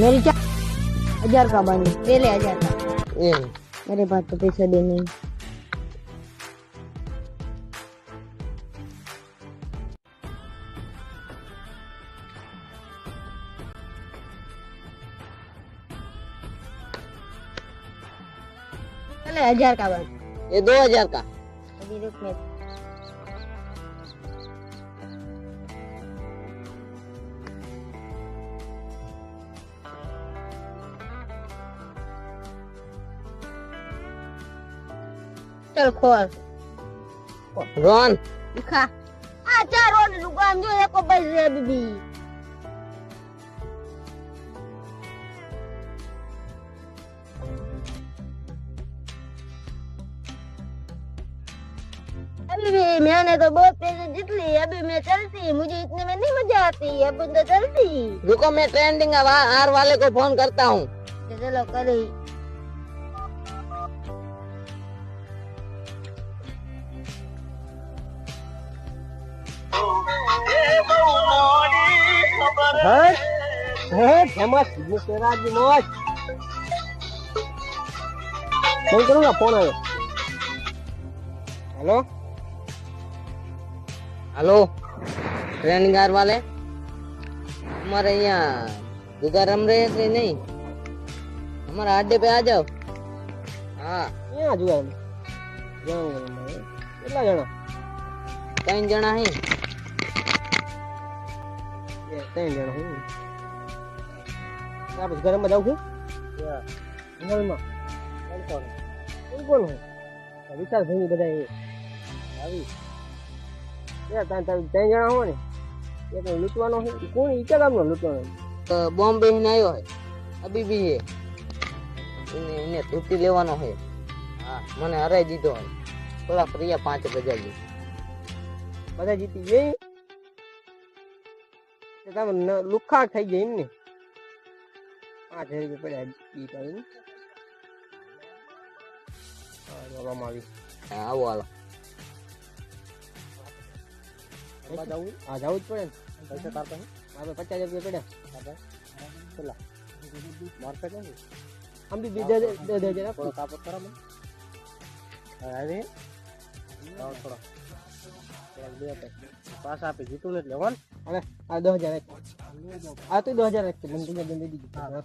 Mereka ajar kaban, belajar. Mereka dapat iya. ujian ini. Kalau ajar kaban, ya ajar kah? चल खोल રોહન दिखा आ चार और दुकान जो है को बज रहे बीबी अभी भी मैंने तो बहुत पैसे जीत लिए अभी मैं चलती मुझे इतने में नहीं मजा आती अब तो चलती रुको मैं ट्रेंडिंग आर वाले को फोन करता हूँ चलो करी હટ હટ એમાં સિગ્નેચર આજી મોજ ને ફોન આવ્યો. હેલો? હેલો? ટ્રેન કાર અમારે અહીંયા દુકારામ રહે છે નહીં? અમારા આડે પે આ હા. જુઓ કેટલા જણા? ત્રણ જણા હી. ત્રણ જણ હું. આપણે ઘરમાં જાઉં છું? ઘરમાં. કોણ કોણ? હું બધા એ. આવી. ત્રણ જણા હો ને? એક લૂંટવાનો છે કોણ? ઈ કામનો લૂંટવાનો બોમ્બે ને આવ્યો છે અબીબી છે એને એને તૂટી લેવાનો છે હા મને હરાઈ દીધો થોડા પ્રિયા પાંચ બજા જીતી બધા જીતી ગઈ તે તમે લુખા થઈ ગઈ ને પાંચ હજાર રૂપિયા પડ્યા બી કઈ આવી આવો હાલો જવું હા જવું જ પડે ને પૈસા તાર પાસે મારે પચાસ હજાર રૂપિયા પડ્યા પેલા મારતા કેમ આમ બી બીજા દસ હજાર આપો તાપત કરો મને અરે થોડા પાસ આપી જીતું ને એટલે હોન હવે આ દસ હજાર રાખ આ તો દસ હજાર રાખશે મને તું દઈ દીધું હા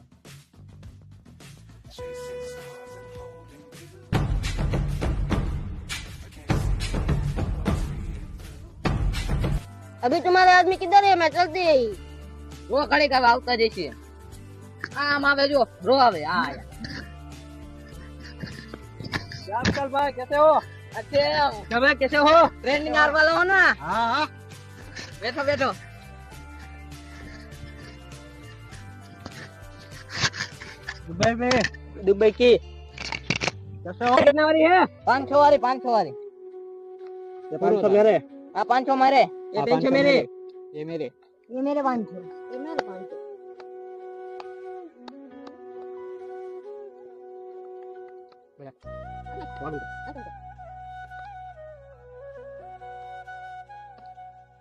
अभी तुम्हारे आदमी किधर है मैं चलती है वो खड़ी का આવતા જશે આમ આવે જો રો આવે આ આયા आजकल भाई कैसे हो अच्छे कब कैसे हो ट्रेनिंग आर वाला हो ना हाँ हाँ बैठो बैठो दुबई में दुबई की कैसे हो कितने वाली है पाँच छो वाली पाँच छो वाली ये पाँच सौ मेरे हाँ पाँच छो मारे ये तीन सौ मेरे ये मेरे ये मेरे पाँच सौ ये मेरे पाँच सौ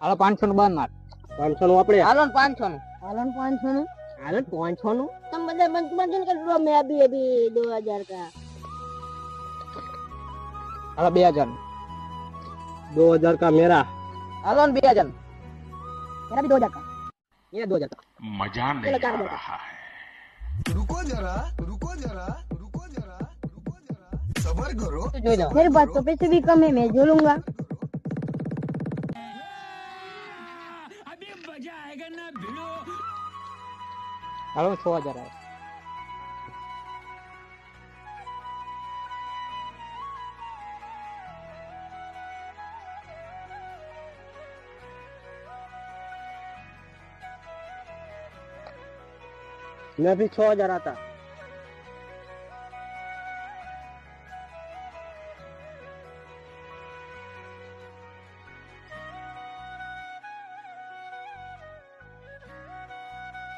હાલો પાંચસો નું બંધ માર પાંચસો નું આપણે હાલો ને પાંચસો નું हालन पाँच सौ ना હાલો પાંચસો નું तुम बदल बंद बंद कर दो मैं अभी अभी दो हजार का હાલો બે હજાર दो हजार का मेरा હાલો ને બે હજાર નું. मेरा भी दो हजार का ये दो हजार का मजा चलो नहीं कर आ दो रहा है रुको जरा रुको जरा रुको जरा रुको जरा सबर करो તો જોઈ લો मेरे पास तो पैसे भी कम है मैं जो लूंगा 나름 좋아하잖아요. मैं भी छोड़ जा रहा था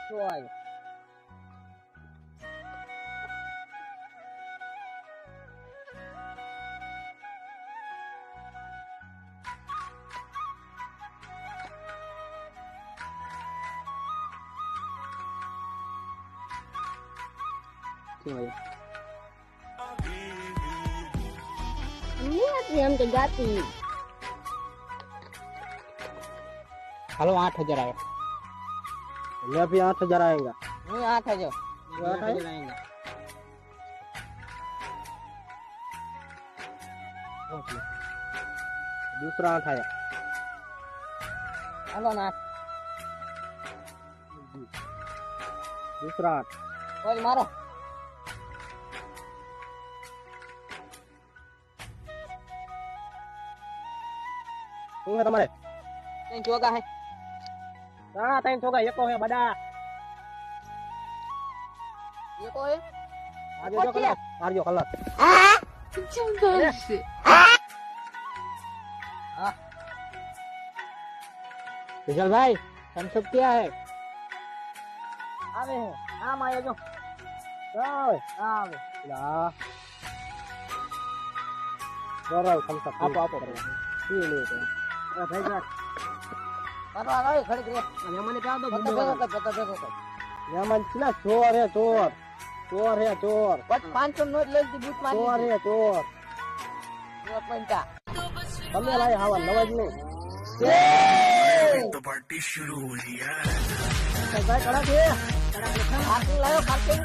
Joy. હોય नहीं आती हम तो गाती હાલો આઠ હજાર આવે मैं भी आठ हजार आएगा હું આઠ હજાર आठ हजार आएंगे दूसरा आठ आया હાલો ના दूसरा आठ કોઈ મારો શું છે તમારે કઈ ચોગા હે હા ત્રણ છોકરા એકો હે બધા એ તો હે આજે જો કલાક મારજો કલાક विशाल भाई थम्स क्या है આવે હે આમ આયો જો આવે આવે લા બરાબર થમ્સ અપ આપો આપો પી લે તો અરે ભાઈ જા કરવા આવે ઘડી ઘડી અને મને કહા દો પતો ભેગો કર પતો ભેગો કર યમન ના ચોર હે ચોર ચોર હે ચોર બસ પાંચસો નોટ લઈ લીધી બૂટ ચોર મારી હે ચોર ચોર પંચા તમે લાય હાવા નવાજ નું तो पार्टी शुरू हो रही है ભાઈ કડા છે ખાસી લાયો ખાસી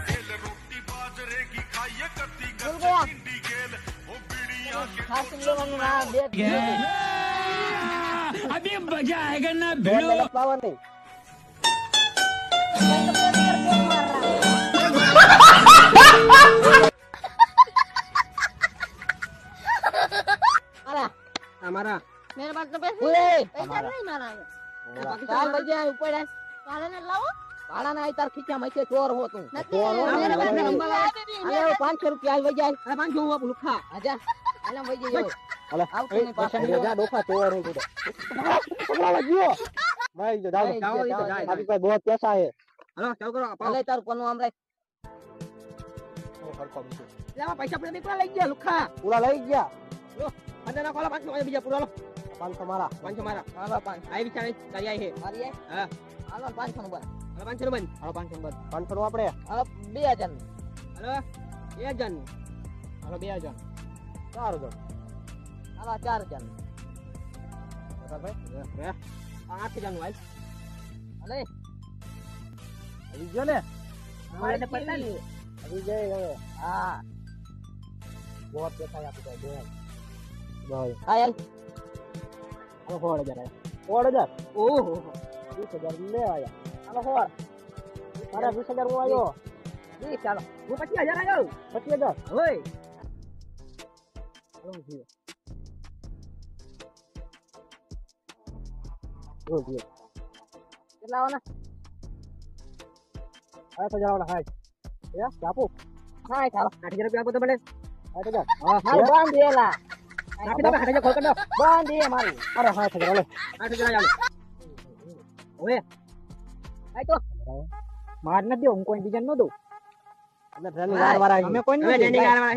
ભૂલ ગયા ખાસી લેવાનું ના બે દોડ લગત પાવર નહીં અરે અમારા मेरे पास तो पैसे ઓય पैसा नहीं मारा ચાલ બજે ઉપર આય. काले ने लाओ ભાડા ના તાર ખીચા માં ચોર હો તું नहीं तो मेरे पास नहीं, नंबर है અલે પાંચસો રૂપિયા આવી જાય અરે પાંચસો હું આપું લુખા આજા આલે વઈ જાય અલે આવતું નહીં પાછા. જા ડોફા ચોર હું તું પકડાવા ગયો ભાઈ જો જાઓ. ભાઈ, જાઓ જાઓ, જાઓ જાઓ. આપી પાસે બહુ પૈસા હે હાલો ચાલુ કરો અલે તારું કોનું આમ રાખ. લેવા પૈસા પડે નીકળા લઈ ગયા લુખા. પૂરા લઈ ગયા. લો અંદર ના કોલા પાંચસો આયા બીજા પૂરા લો. પાંચસો મારા. પાંચસો મારા. હાલો પાંચ આઈ વિચાર તારી આઈ હે મારી આય? હા. હાલો પાંચસો નું બન હાલો પાંચસો નું બંધ. હાલો પાંચસો નું બંધ. પાંચસો નું આપણે. હાલો બે હજારનું. હાલો બે હજારનું. હાલો બે હજાર ચાર હજાર હાલો ચાર હજાર ભાઈ આઠ હજારનું અલે. આવી ગયો ને? મારે તો પૈસા નહીં. આવી ગઈ હવે. હા. બહુ પૈસા આપી દે બે ભાઈ કાયલ હાલો સોળ હજાર સોળ હજાર? ઓહો. વીસ હજાર લે આયા. હાલો સોળ મારા વીસ હજાર હું આવ્યો વીસ ચાલો. હું પચીસ હજાર આવ્યો પચીસ હજાર? હોય કેટલા આવવાના હા તો વાળા હાય એ આપો હા ચાલો આઠ રૂપિયા આપો તો મને આઠ હજાર હા મારું બાંધેલા આપી દો આઠ ખોલ કરી દો બંધ દે મારી અરે હા હજાર હાલો આઠ હજાર આલો હવે આય તો માર ન દઉં હું કોઈ બીજા ન દઉં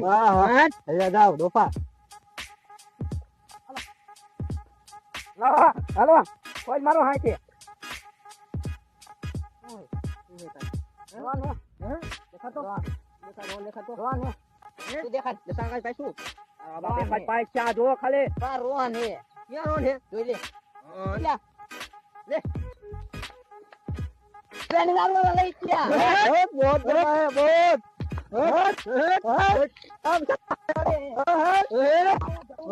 હા, હા હા હાલો. કોઈ મારો હા કે રોવાનું હે દેખા તો દેખા રોન દેખા તો રોવાનું હે તું દેખા દેખા કાઈ પાછું આ બાપે કાઈ પાઈ ચા જો ખાલે આ રોન હે ક્યાં રોન હે જોઈ લે લે લે ટ્રેનિંગ આવવા લઈ ગયા બહુ બહુ બહુ બહુ બહુ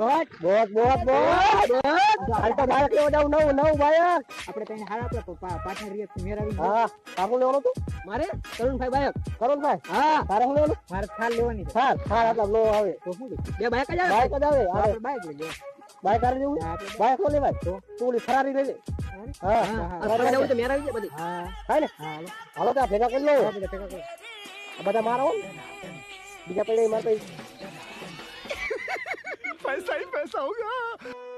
બોટ બોટ બોટ બોટ હાલ તો બાળક લેવા જાવ નવું નવું બાળક આપણે તને હારા આપણે પાછળ રિયક મેરાવી હા તારું લેવાનું તું? મારે? કરુણભાઈ બાળક કરુણભાઈ? હા. તારે હું લેવાનું? મારે થાર લેવાની થાર થાર આટલા લો આવે. તો શું બે બાળક જ આવે? બાળક જ આવે આપણે બાળક લઈ જઈએ બાળક આરે જેવું બાળક નો લેવાય? તો? તું ફરારી લઈ લે. હા. હા તો મેરાવી જાય બધી. હા. હા ને હાલો. તો ભેગા કરી લો. બધા મારો બીજા પડે મારે Phải 啊